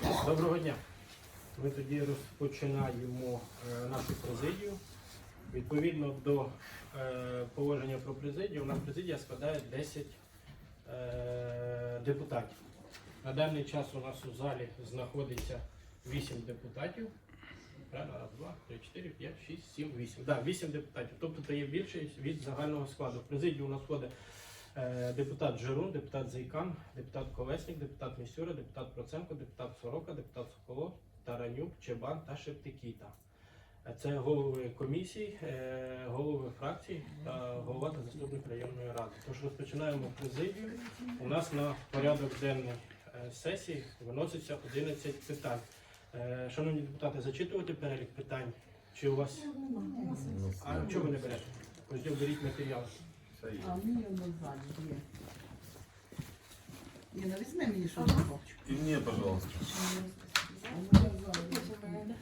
Доброго дня. Ми тоді розпочинаємо е, нашу президію. Відповідно до е, положення про президію, у нас президія складає 10 е, депутатів. На даний час у нас у залі знаходиться 8 депутатів. Раз, два, три, чотири, п'ять, шість, сім, вісім. Так, вісім депутатів. Тобто це є більше від загального складу. В президію у нас входить депутат Жирун, депутат Зайкан, депутат Колесник, депутат Місюра, депутат Проценко, депутат Сорока, депутат Соколов, Таранюк, Чебан та Шептикіта. Е, Це голови комісій, е, голови фракцій та голова та заступник районної ради. Тож розпочинаємо президію. У нас на порядок денний е, сесії виноситься 11 питань. Е, Шановні депутати, зачитувати перелік питань? Чи у вас а чого ви не берете? Ось беріть матеріал. А мені воно ззаді є. Ні, ну візьми мені що на бочку. И мне, пожалуйста. А мене ззаді.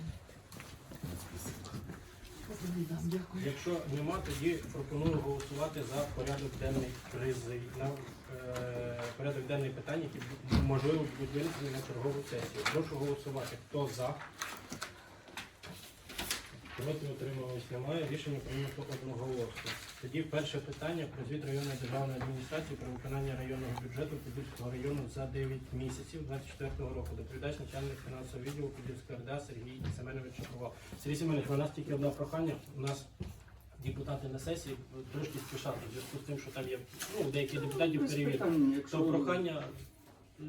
Тобі дам, Дякую. Якщо нема, тоді пропоную голосувати за порядок денний призи на е, порядок денний питань, які бу- можливо будуть винесені на чергову сесію. Прошу голосувати. Хто за? Проти утримувались немає. Рішення прийнято одноголосно. Тоді перше питання про звіт районної державної адміністрації про виконання районного бюджету Подільського району за 9 місяців 24 року. Доповідач начальник фінансового відділу Подільської РДА Сергій Семенович Шаповал. Сергій Семенович, у нас тільки одне прохання. У нас депутати на сесії трошки спішать у зв'язку з тим, що там є ну, у деяких депутатів перевірка. То прохання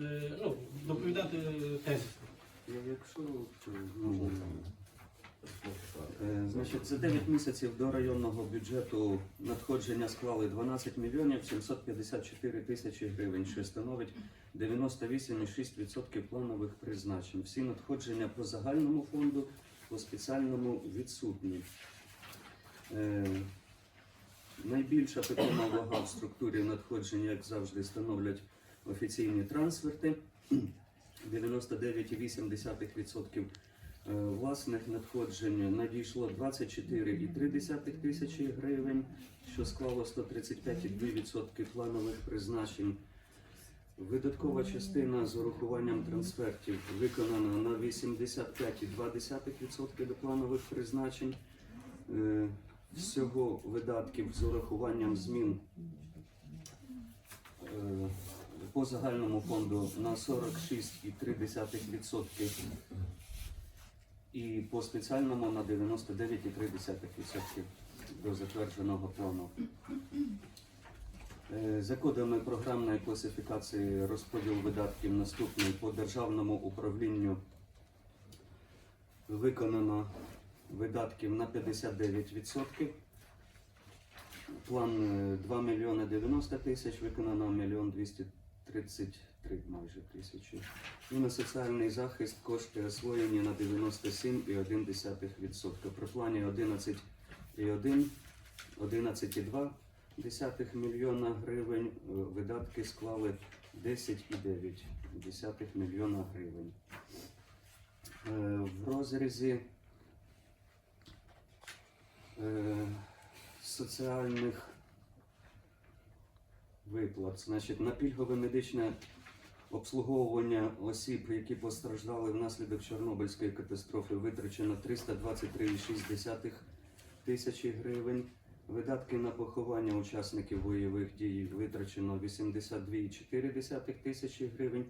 е, ну, доповідати тезисно. Якщо ну, е, значить, за 9 місяців до районного бюджету надходження склали 12 мільйонів 754 тисячі гривень, що становить 98,6% планових призначень. Всі надходження по загальному фонду, по спеціальному відсутні. Е, Найбільша питома вага в структурі надходжень, як завжди, становлять офіційні трансферти. 99,8% Е, власних надходжень надійшло 24,3 тисячі гривень, що склало 135,2% планових призначень. Видаткова частина з урахуванням трансфертів виконана на 85,2% до планових призначень. Е, Всього видатків з урахуванням змін е, по загальному фонду на 46,3% і по спеціальному на 99,3% до затвердженого плану. Е, За кодами програмної класифікації розподіл видатків наступний по державному управлінню виконано видатків на 59%. План е, 2 мільйони 90 тисяч, виконано 1 мільйон 233 майже тисячі. І на соціальний захист кошти освоєні на 97,1%. При плані 11,1, 11,2 мільйона гривень, е, видатки склали 10,9 мільйона гривень. Е, В розрізі е, соціальних виплат, значить, на пільгове медичне обслуговування осіб, які постраждали внаслідок Чорнобильської катастрофи, витрачено 323,6 тисячі гривень. Видатки на поховання учасників бойових дій витрачено 82,4 тисячі гривень.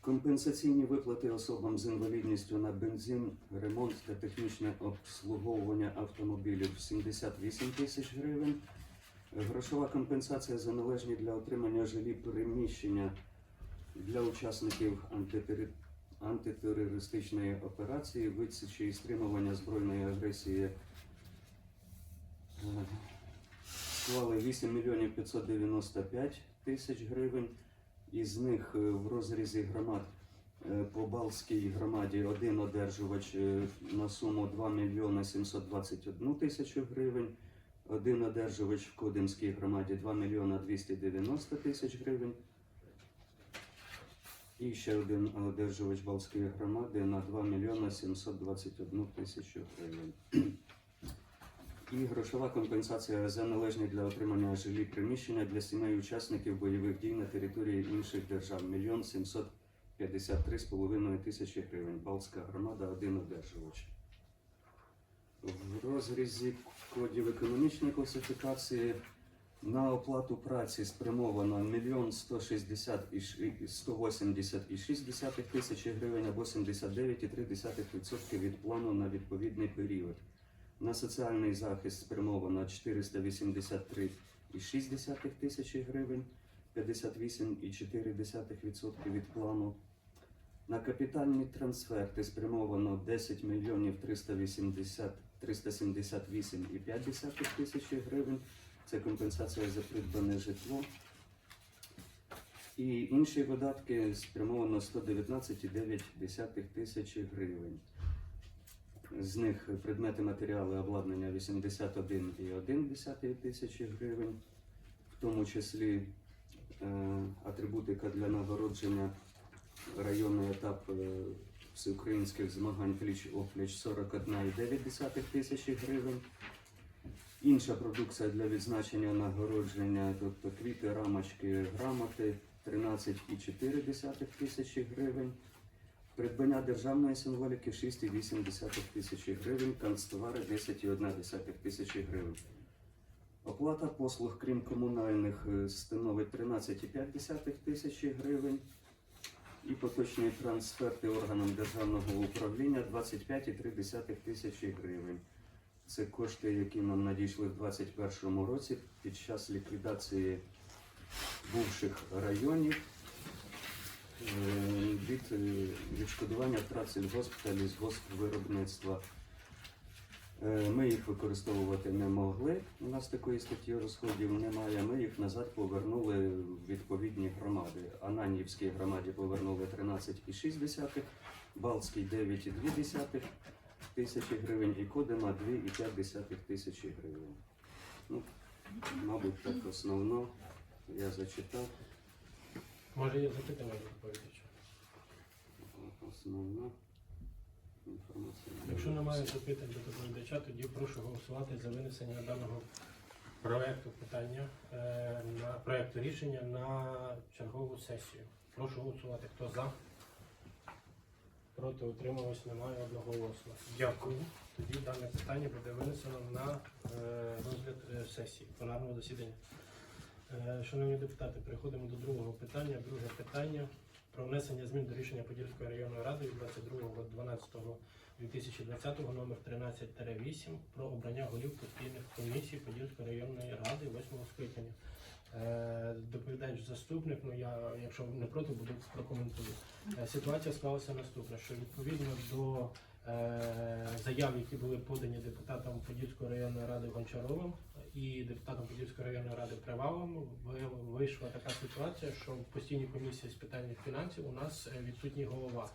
Компенсаційні виплати особам з інвалідністю на бензин, ремонт та технічне обслуговування автомобілів 78 тисяч гривень. Грошова компенсація за належні для отримання жилі переміщення для учасників антитерористичної операції, відсічі і стримування збройної агресії е, склали 8 мільйонів 595 тисяч гривень. Із них е, в розрізі громад е, по Балтській громаді один одержувач на суму 2 мільйони 721 тисячу гривень, один одержувач в Кодимській громаді 2 мільйона 290 тисяч гривень. І ще один одержувач Балтської громади на 2 мільйона 721 тисячу гривень. І грошова компенсація за належні для отримання жилі приміщення для сімей учасників бойових дій на території інших держав 1 мільйон 700 53,5 тисячі гривень. Балтська громада один одержувач. В розрізі кодів економічної класифікації на оплату праці спрямовано 1 160 і ш- 180,6 тисячі гривень або 79,3% від плану на відповідний період. На соціальний захист спрямовано 483,6 тисячі гривень, 58,4% від плану. На капітальні трансферти спрямовано 10 мільйонів 380 378,5 тисячі гривень. Це компенсація за придбане житло. І інші видатки спрямовано 119,9 тисячі гривень. З них предмети матеріали обладнання 81,1 тисячі гривень, в тому числі е, атрибутика для нагородження районний етап е, всеукраїнських змагань пліч опліч 41,9 тисячі гривень. Інша продукція для відзначення нагородження, тобто квіти, рамочки, грамоти 13,4 тисячі гривень. Придбання державної символіки 6,8 тисячі гривень, канцтовари 10,1 тисячі гривень. Оплата послуг, крім комунальних, е, становить 13,5 тисячі гривень. І поточні трансферти органам державного управління 25,3 тисячі гривень. Це кошти, які нам надійшли в 2021 році під час ліквідації бувших районів е, від е, відшкодування втрат сільгосп та лісгоспвиробництва. Е, Ми їх використовувати не могли. У нас такої статті розходів немає. Ми їх назад повернули в відповідні громади. Ананівській громаді повернули 13,6, Балтській 9,2 тисячі гривень і Кодема 2,5 тисячі гривень. Ну, мабуть, так основно я зачитав. Може є запитання до доповідача? Основна інформація. Якщо немає запитань до доповідача, тоді прошу голосувати за винесення даного проекту питання е, на проекту рішення на чергову сесію. Прошу голосувати. Хто за? Проти утрималось немає одноголосно. Дякую. Тоді дане питання буде винесено на е, розгляд е, сесії пленарного засідання. Е, Шановні депутати, переходимо до другого питання. Друге питання про внесення змін до рішення Подільської районної ради від 22.12.2020 номер 13-8 про обрання голів постійних комісій Подільської районної ради 8 скликання. Е, Доповідач заступник, ну я, якщо не проти, буду прокоментую. Е, Ситуація склалася наступна, що відповідно до е, заяв, які були подані депутатам Подільської районної ради Гончаровим і депутатом Подільської районної ради Привалом, вийшла така ситуація, що в постійній комісії з питань фінансів у нас е, відсутній голова.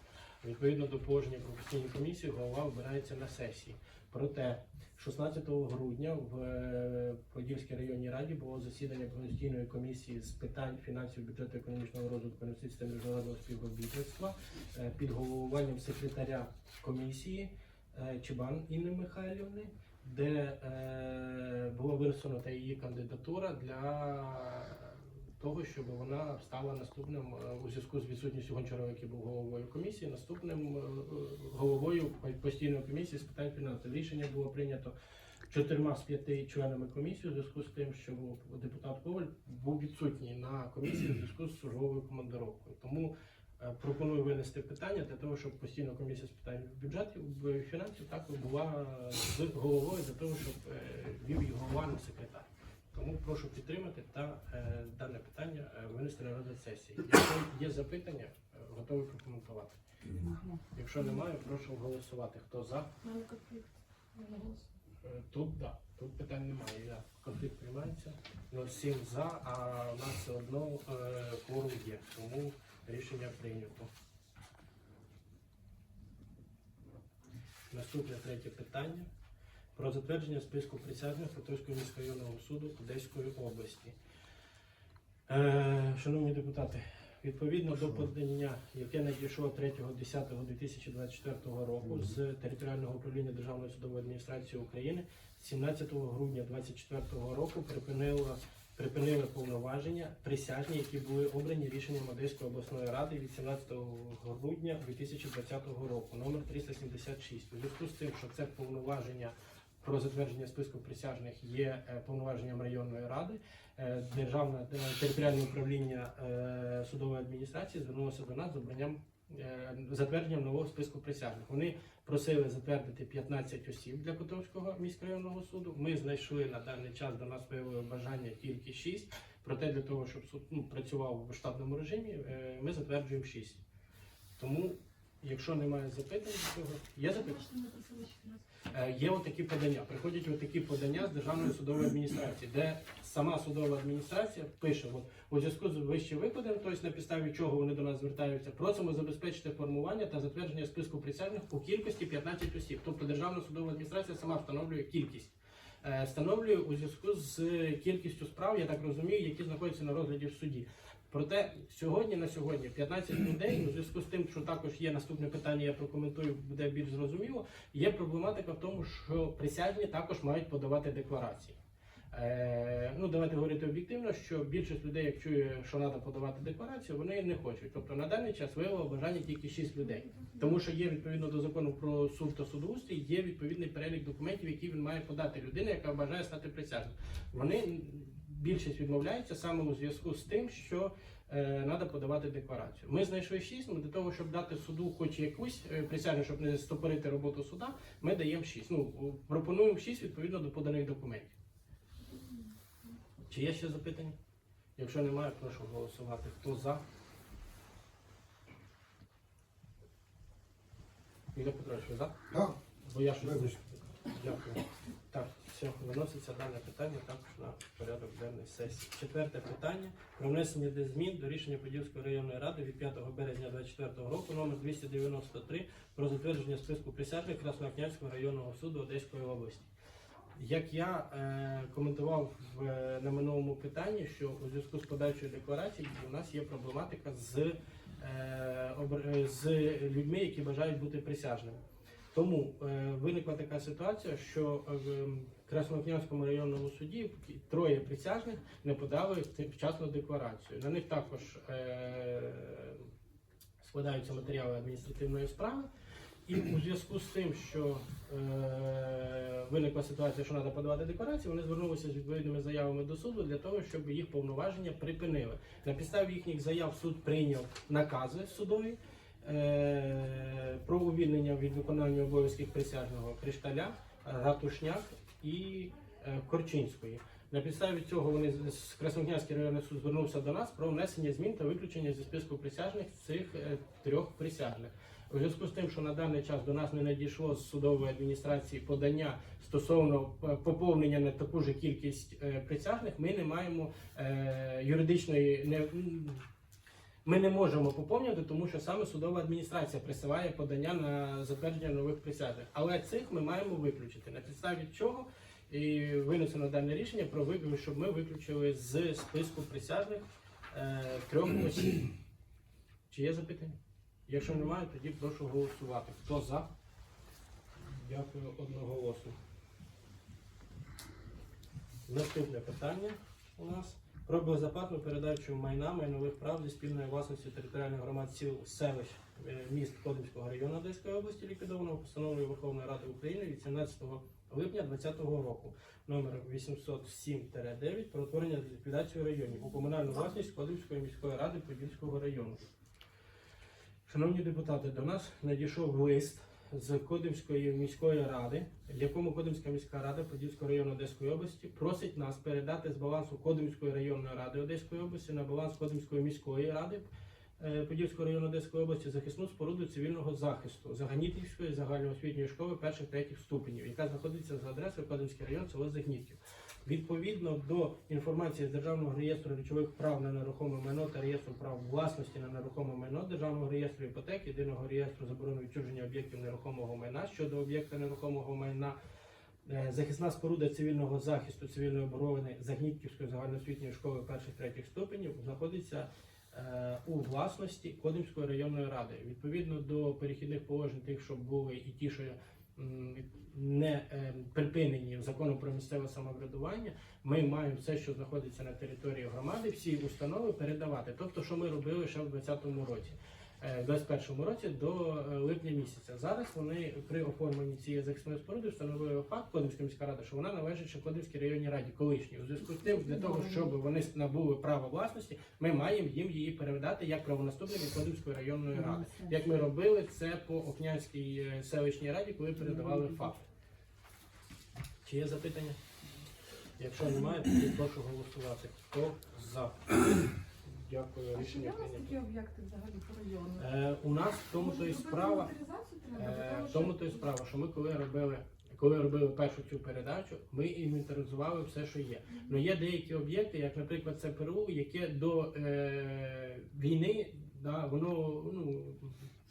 Відповідно до положення про постійні комісії, голова обирається на сесії. Проте 16 грудня в е, Подільській районній раді було засідання постійної комісії з питань фінансів, бюджету, економічного розвитку, інвестицій та міжнародного співробітництва е, під головуванням секретаря комісії Чебан Інни Михайлівни, де е, була висунута її кандидатура для того, щоб вона стала наступним е, у зв'язку з відсутністю Гончарова, який був головою комісії, наступним е, головою постійної комісії з питань фінансів. Рішення було прийнято чотирма з п'яти членами комісії у зв'язку з тим, що депутат Коваль був відсутній на комісії у зв'язку з службовою командировкою. Тому пропоную винести питання для того, щоб постійна комісія з питань бюджетів фінансів також була е, з головою для того, щоб е, вів її голова секретар. Тому прошу підтримати та е, дане питання е, винести на розгляд сесії. Якщо є запитання, е, готовий прокоментувати. Якщо немає, прошу голосувати. Хто за? Мене конфлікт. Е, Тут да, тут питань немає. Я конфлікт приймається. Ну, сім за, а у нас все одно е, кворум є. Тому рішення прийнято. Наступне третє питання. Про затвердження списку присяжних Фотовського міськрайонного суду Одеської області. Е, шановні депутати, відповідно до подання, яке надійшло 3.10.2024 року з територіального управління Державної судової адміністрації України, 17 грудня 2024 року припинило припинили повноваження присяжні, які були обрані рішенням Одеської обласної ради від 17 грудня 2020 року, номер 376. У зв'язку з тим, що це повноваження про затвердження списку присяжних є е, повноваженням районної ради, е, Державне е, територіальне управління судової адміністрації звернулося до нас з обранням затвердженням нового списку присяжних. Вони просили затвердити 15 осіб для Котовського міськрайонного суду. Ми знайшли на даний час до нас виявили бажання тільки 6. Проте для того, щоб суд ну, працював в штатному режимі, е, ми затверджуємо 6. Тому, якщо немає запитань до цього, є запитання? Е, Є отакі подання. Приходять отакі подання з Державної судової адміністрації, де сама судова адміністрація пише: от, у зв'язку з вище викладом, тобто на підставі чого вони до нас звертаються, просимо забезпечити формування та затвердження списку присяжних у кількості 15 осіб. Тобто Державна судова адміністрація сама встановлює кількість. Е, Встановлює у зв'язку з кількістю справ, я так розумію, які знаходяться на розгляді в суді. Проте сьогодні на сьогодні 15 людей, у зв'язку з тим, що також є наступне питання, я прокоментую, буде більш зрозуміло. Є проблематика в тому, що присяжні також мають подавати декларації. Е, ну, давайте говорити об'єктивно, що більшість людей, як чує, що треба подавати декларацію, вони не хочуть. Тобто на даний час виявило бажання тільки 6 людей. Тому що є відповідно до закону про суд та судоустрій, є відповідний перелік документів, які він має подати людина, яка бажає стати присяжним. Вони більшість відмовляються саме у зв'язку з тим, що треба подавати декларацію. Ми знайшли 6, ну, для того, щоб дати суду хоч якусь е, присягу, щоб не стопорити роботу суда, ми даємо 6. Ну, пропонуємо 6 відповідно до поданих документів. Чи є ще запитання? Якщо немає, прошу голосувати. Хто за? Ігор Петрович, ви за? Да, Бо я щось. Дякую. Так, все, виноситься дане питання також на порядок денний сесії. Четверте питання про внесення змін до рішення Подільської районної ради від 5 березня 2024 року номер 293 про затвердження списку присяжних Краснокнязького районного суду Одеської області. Як я е, коментував в, е, на минулому питанні, що у зв'язку з подачою декларації у нас є проблематика з, е, обр- з людьми, які бажають бути присяжними. Тому е, виникла така ситуація, що е, в Краснокнявському районному суді троє присяжних не подали вчасно декларацію. На них також е, складаються матеріали адміністративної справи. І у зв'язку з тим, що е, виникла ситуація, що треба подавати декларацію, вони звернулися з відповідними заявами до суду для того, щоб їх повноваження припинили. На підставі їхніх заяв суд прийняв накази судові про увільнення від виконання обов'язків присяжного Кришталя, Ратушняк і е, Корчинської. На підставі цього вони з- Краснокнязький районний суд звернувся до нас про внесення змін та виключення зі списку присяжних цих е, трьох присяжних. У зв'язку з тим, що на даний час до нас не надійшло з судової адміністрації подання стосовно е, поповнення на таку ж кількість е, присяжних, ми не маємо е, юридичної не. Ми не можемо поповнювати, тому що саме судова адміністрація присилає подання на затвердження нових присяжних. Але цих ми маємо виключити. На підставі чого і винесено дане рішення про виключення, щоб ми виключили з списку присяжних е, трьох осіб. Чи є запитання? Якщо немає, тоді прошу голосувати. Хто за? Дякую одноголосно. Наступне питання у нас про безоплатну передачу майна майнових прав зі спільної власності територіальних громад сіл селищ е, міст Кодимського району Одеської області, ліквідованого постановою Верховної Ради України від 17 липня 2020 року номер 807-9 про утворення ліквідацію районів у комунальну власність Кодимської міської ради Подільського району. Шановні депутати, до нас надійшов лист з Кодимської міської ради, в якому Кодимська міська рада Подільського району Одеської області просить нас передати з балансу Кодимської районної ради Одеської області на баланс Кодимської міської ради е, Подільського району Одеської області захисну споруду цивільного захисту Заганітівської загальноосвітньої школи перших третіх ступенів, яка знаходиться за адресою Кодимський район, село Загнітів. Відповідно до інформації з Державного реєстру речових прав на нерухоме майно та реєстру прав власності на нерухоме майно, Державного реєстру іпотек, єдиного реєстру заборони відчуження об'єктів нерухомого майна щодо об'єкта нерухомого майна, е, захисна споруда цивільного захисту цивільної оборони Загнітківської загальноосвітньої школи перших третіх ступенів знаходиться е, у власності Кодимської районної ради. Відповідно до перехідних положень, тих, що були і ті, що не е, припинені законом про місцеве самоврядування, ми маємо все, що знаходиться на території громади, всі установи передавати. Тобто, що ми робили ще в 2020 році. Е, В 2021 році до е, липня місяця. Зараз вони при оформленні цієї захисної споруди встановили факт Кодимська міська рада, що вона належить ще Кодимській районній раді колишній. У зв'язку з тим, для того, щоб вони набули право власності, ми маємо їм її передати як правонаступники Кодимської районної ради. Як ми робили це по Окнянській е, селищній раді, коли передавали факт. Чи є запитання? Якщо немає, тоді прошу голосувати. Хто за? Дякую, А чи рішення у нас прийнято. об'єкти взагалі по району? Е, у нас в тому то і справа. Е, в тому то і справа, що ми коли робили. Коли робили першу цю передачу, ми інвентаризували все, що є. Ну є деякі об'єкти, як, наприклад, це ПРУ, яке до е, війни да, воно ну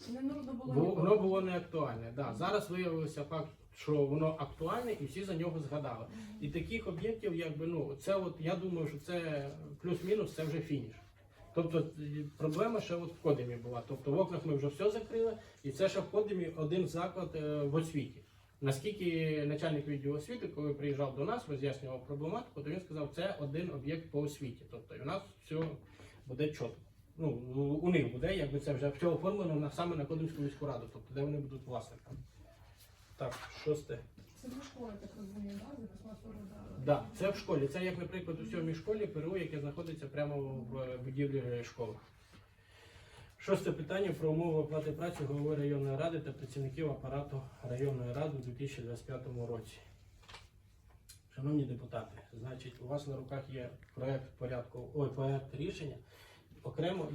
Не нужно було воно було не актуальне. Да. Зараз виявилося факт, що воно актуальне, і всі за нього згадали. І таких об'єктів, якби ну, це от я думаю, що це плюс-мінус, це вже фініш. Тобто е, проблема ще от в Кодемі була. Тобто в окнах ми вже все закрили, і це ще в Кодемі один заклад е, в освіті. Наскільки начальник відділу освіти, коли приїжджав до нас, роз'яснював проблематику, то він сказав, це один об'єкт по освіті. Тобто і у нас все буде чітко. Ну, у них буде, якби це вже все оформлено саме на Кодимську міську раду, тобто де вони будуть власниками. Так, шосте. Це для школи, так розумію, да? Да, це в школі. Це як, наприклад, у сьомій школі ПРУ, яке знаходиться прямо в е, будівлі школи. Шосте питання про умови оплати праці голови районної ради та працівників апарату районної ради у 2025 році. Шановні депутати, значить, у вас на руках є проект порядку, ой, проект рішення. Окремо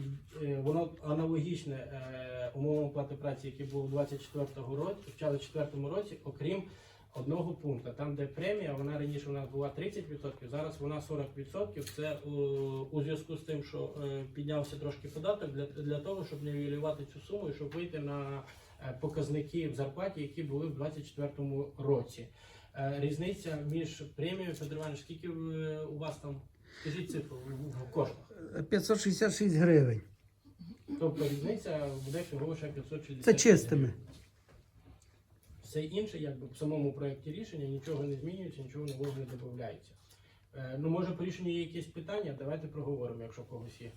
е, воно аналогічне е, умовам оплати праці, які були у 24 році, в 2024 році, окрім одного пункту. Там, де премія, вона раніше у нас була 30%, зараз вона 40%. Це е, у зв'язку з тим, що е, піднявся трошки податок для, для того, щоб не нівелювати цю суму і щоб вийти на е, показники в зарплаті, які були в 2024 році. Е, Різниця між премією Федор Іванович, скільки е, у вас там? Скажіть цифру в- в коштах. 566 гривень. Тобто різниця буде всього лише 560. Це чистими. Все інше, якби в самому проєкті рішення нічого не змінюється, нічого нового не додається. Е, ну, може, по рішенню є якісь питання, давайте проговоримо, якщо в когось є.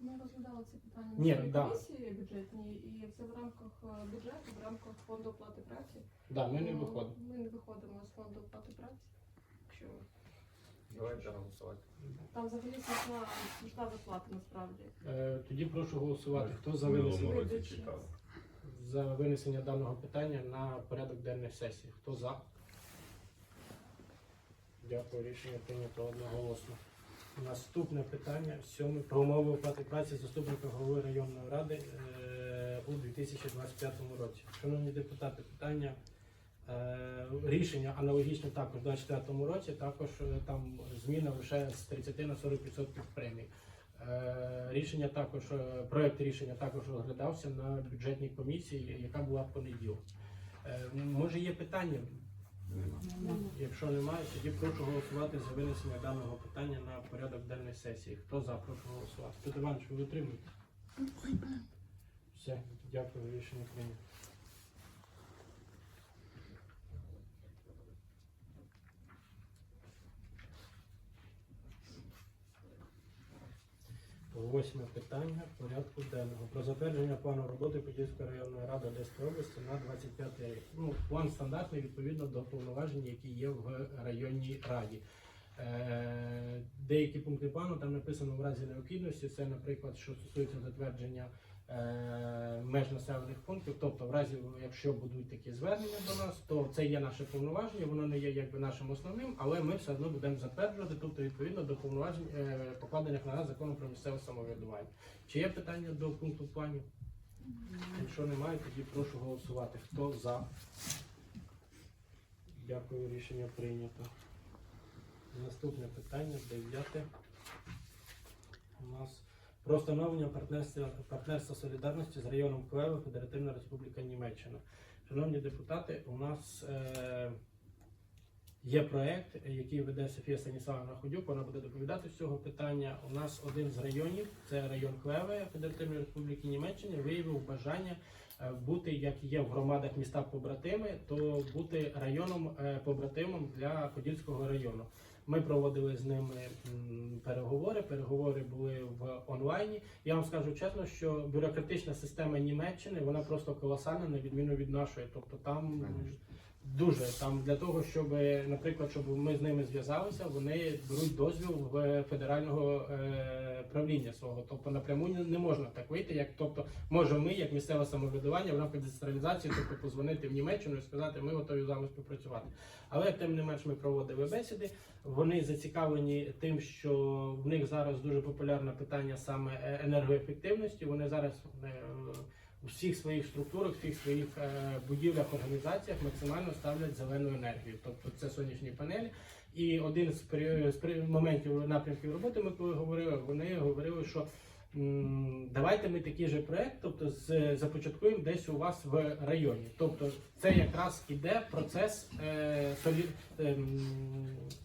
Ми розглядали ці питання Ні, на да. комісії бюджетній, і це в рамках е, бюджету, в рамках фонду оплати праці. Да, ми не Ну, виходимо. Ми не виходимо з фонду оплати праці. Якщо Давайте голосувати. там взагалі смішна, смішна зарплата насправді. Е, тоді прошу голосувати. Хто за винесення. За винесення даного питання на порядок денної сесії? Хто за? Дякую, рішення прийнято одноголосно. Наступне питання сьоме про умови оплати праці заступника голови районної ради е, у 2025 році. Шановні депутати, питання е, рішення аналогічне також у 2024 році. Також е, там зміна лише з 30 на 40% премії. Е, Рішення також е, проект рішення також розглядався на бюджетній комісії, яка була в понеділок. Е, Може є питання? Якщо немає, тоді прошу голосувати за винесення даного питання на порядок денної сесії. Хто за, прошу голосувати. Петро Іванович, ви утримуєте? Все, дякую, рішення прийнято. Восьме питання порядку денного. Про затвердження плану роботи Подільської районної ради Одеської області на 25 рік. Ну, план стандартний відповідно до повноважень, які є в районній раді. Е, деякі пункти плану там написано в разі необхідності. Це, наприклад, що стосується затвердження меж населених пунктів. Тобто, в разі, якщо будуть такі звернення до нас, то це є наше повноваження, воно не є якби нашим основним, але ми все одно будемо затверджувати, тобто відповідно до повноважень, е, покладених на нас законом про місцеве самоврядування. Чи є питання до пункту планів? Якщо немає, тоді прошу голосувати. Хто за? Дякую, рішення прийнято. Наступне питання, дев'яте. У нас про встановлення партнерства, партнерства солідарності з районом Клева, Федеративна Республіка Німеччина. Шановні депутати, у нас е, є проект, який веде Софія Станіславівна Ходюк. Вона буде доповідати з цього питання. У нас один з районів, це район Клеве Федеративної Республіки Німеччини, виявив бажання е, бути, як є в громадах міста побратими, то бути районом е, побратимом для Подільського району. Ми проводили з ними переговори. Переговори були в онлайні. Я вам скажу чесно, що бюрократична система Німеччини вона просто колосальна, на відміну від нашої. Тобто там дуже там для того, щоб, наприклад, щоб ми з ними зв'язалися, вони беруть дозвіл в федерального е, правління свого. Тобто напряму не, можна так вийти, як тобто може ми, як місцеве самоврядування, в рамках децентралізації, тобто позвонити в Німеччину і сказати, ми готові з вами співпрацювати. Але тим не менш ми проводили бесіди. Вони зацікавлені тим, що в них зараз дуже популярне питання саме е, енергоефективності. Вони зараз е, у всіх своїх структурах, всіх своїх е, будівлях, організаціях максимально ставлять зелену енергію. Тобто це сонячні панелі. І один з, моментів напрямків роботи, ми коли говорили, вони говорили, що давайте ми такий же проект, тобто започаткуємо десь у вас в районі. Тобто це якраз іде процес е, ем,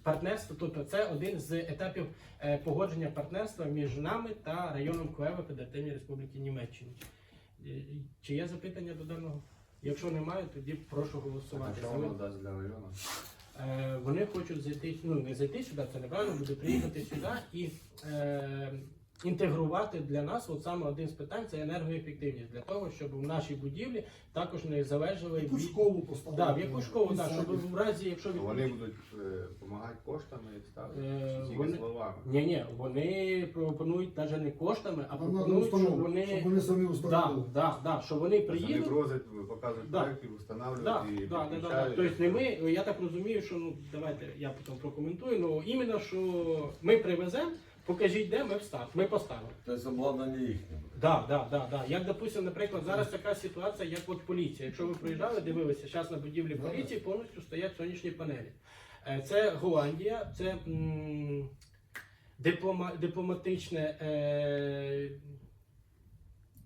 партнерства. Тобто це один з етапів е, погодження партнерства між нами та районом Клева Федеративної Республіки Німеччини. Е, Чи є запитання до даного? Якщо немає, тоді прошу А голосувати. що воно дасть для району? Е, вони хочуть зайти, ну не зайти сюди, це неправильно, буде приїхати сюди і е, інтегрувати для нас, от саме один з питань це енергоефективність, для того, щоб в нашій будівлі також не залежали Яку від школу поставити? да, в яку школу, да, Місцеві. щоб в разі, якщо То Вони будуть допомагати коштами і так? Е, Чи тільки вони- словами? ні, ні, вони пропонують навіть не коштами, а Там пропонують, що установити, вони щоб вони самі да, установили. да, да, що вони Тобто Вони приїдуть. просять, показують Да. проєкти, Да, встановлюють да, і да, да, да. підключають. Тобто не ми, я так розумію, що ну давайте я потім прокоментую. Ну іменно що ми привеземо, покажіть, де ми встав, ми поставимо. Тобто обладнання їхнє. Да, да, да, да. Як допустим, наприклад, зараз така ситуація, як от поліція. Якщо ви приїжджали, дивилися, зараз на будівлі поліції повністю стоять сонячні панелі. Е, Це Голландія, це м, диплома, дипломатичне. Е,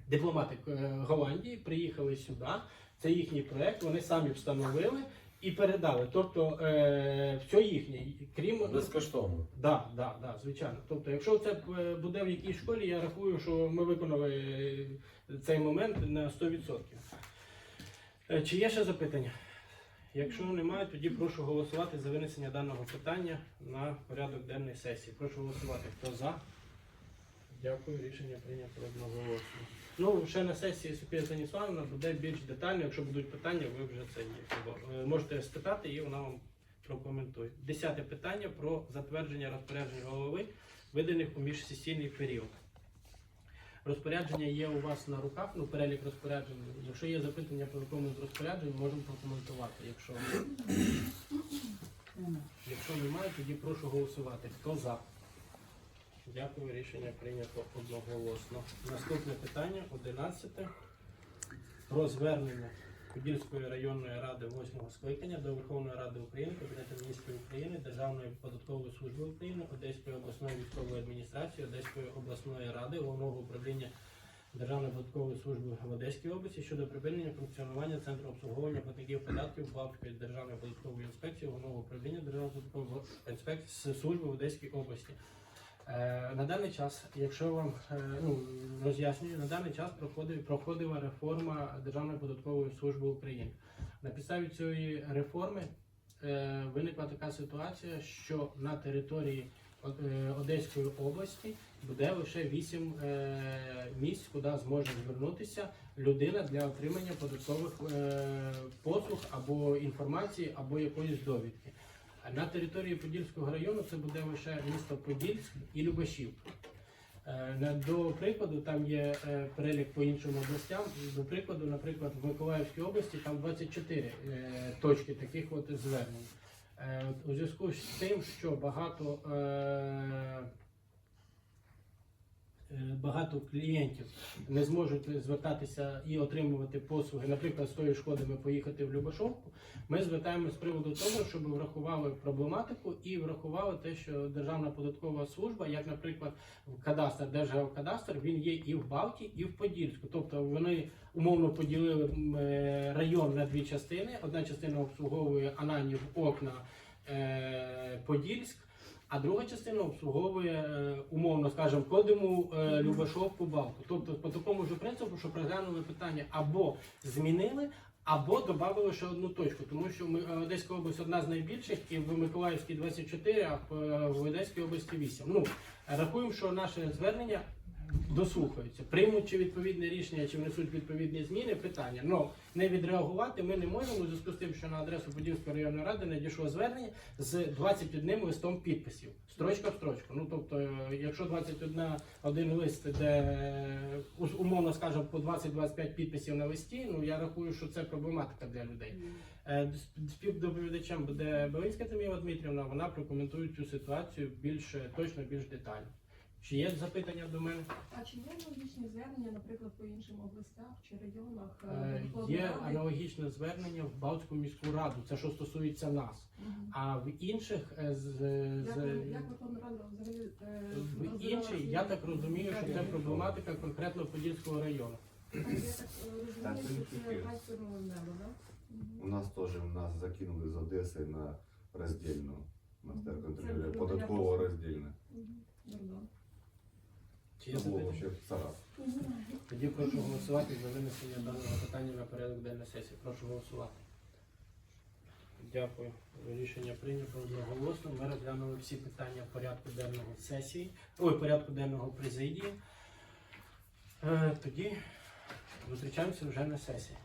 Дипломати е, Голландії приїхали сюди. Це їхній проект, вони самі встановили і передали. Тобто е, все їхнє, крім Безкоштовно. Да, да, да, звичайно. Тобто, якщо це е, буде в якійсь школі, я рахую, що ми виконали цей момент на 100%. Е, Чи є ще запитання? Якщо немає, тоді прошу голосувати за винесення даного питання на порядок денної сесії. Прошу голосувати. Хто за? Дякую, рішення прийнято одноголосно. Ну, ще на сесії Софія Станіславівна буде більш детально. Якщо будуть питання, ви вже це є. Е, можете спитати і вона вам прокоментує. Десяте питання про затвердження розпоряджень голови, виданих у міжсесійний період. Розпорядження є у вас на руках, ну перелік розпоряджень. Якщо є запитання по якому з розпоряджень, можемо прокоментувати. Якщо, якщо немає, тоді прошу голосувати. Хто за? Дякую, рішення прийнято одноголосно. Наступне питання 11. Про звернення Подільської районної ради 8 скликання до Верховної Ради України, Кабінету міністрів України, Державної податкової служби України, Одеської обласної військової адміністрації, Одеської обласної ради, головного управління Державної податкової служби в Одеській області щодо припинення функціонування центру обслуговування платників податків Балтської державної податкової інспекції, головного управління Державної податкової інспекції служби в Одеській області. Е, На даний час, якщо вам е, ну, роз'яснюю, на даний час проходив, проходила реформа Державної податкової служби України. На підставі цієї реформи е, виникла така ситуація, що на території Одеської області буде лише 8 е, місць, куди зможе звернутися людина для отримання податкових послуг або інформації, або якоїсь довідки. На території Подільського району це буде лише місто Подільськ і Любашів. Е, До прикладу, там є е, перелік по іншим областям. До прикладу, наприклад, в Миколаївській області там 24 е, точки таких от звернень. У зв'язку з тим, що багато багато клієнтів не зможуть звертатися і отримувати послуги, наприклад, з тої шкодами поїхати в Любашовку, ми звертаємось з приводу того, щоб врахували проблематику і врахували те, що Державна податкова служба, як, наприклад, кадастр, Держгеокадастр, він є і в Балті, і в Подільську. Тобто вони умовно поділили е, район на дві частини. Одна частина обслуговує Ананів, Окна, е, Подільськ. А друга частина обслуговує, е, умовно скажемо, кодиму Любашовку, балку. Тобто по такому ж принципу, що приглянули питання або змінили, або додали ще одну точку, тому що ми, е, Одеська область одна з найбільших, і в Миколаївській 24, а е, в Одеській області 8. Ну, рахуємо, що наше звернення дослухаються. Приймуть чи відповідне рішення, чи внесуть відповідні зміни, питання. Ну, не відреагувати ми не можемо у зв'язку з тим, що на адресу Подільської районної ради надійшло звернення з 21 листом підписів. Строчка в строчку. Ну тобто, е, якщо 21 один лист, де е, умовно скажемо по 20-25 підписів на листі, ну я рахую, що це проблематика для людей. Е, Співдоповідачем буде Белинська Таміла Дмитрівна, вона прокоментує цю ситуацію більш точно, більш детально. Чи є запитання до мене? А чи є аналогічні звернення, наприклад, по іншим областях чи регіонах? е, Е, Є Ради? аналогічне звернення в Балтську міську раду, це що стосується нас. Мгм. А в інших е, з, Як, з як Верховна Рада взагалі е, в ці- я так розумію, що це проблематика конкретно Подільського району. Так, Я так е, Так, розумію, що небо? У нас теж нас закинули з Одеси на роздільну. Для податково роздільне. Чи є було запитання? ще зараз. Тоді прошу голосувати за винесення даного питання на порядок денної сесії. Прошу голосувати. Дякую. Рішення прийнято одноголосно. Ми розглянули всі питання порядку денного сесії, ой, порядку денного президії. Е, тоді зустрічаємося вже на сесії.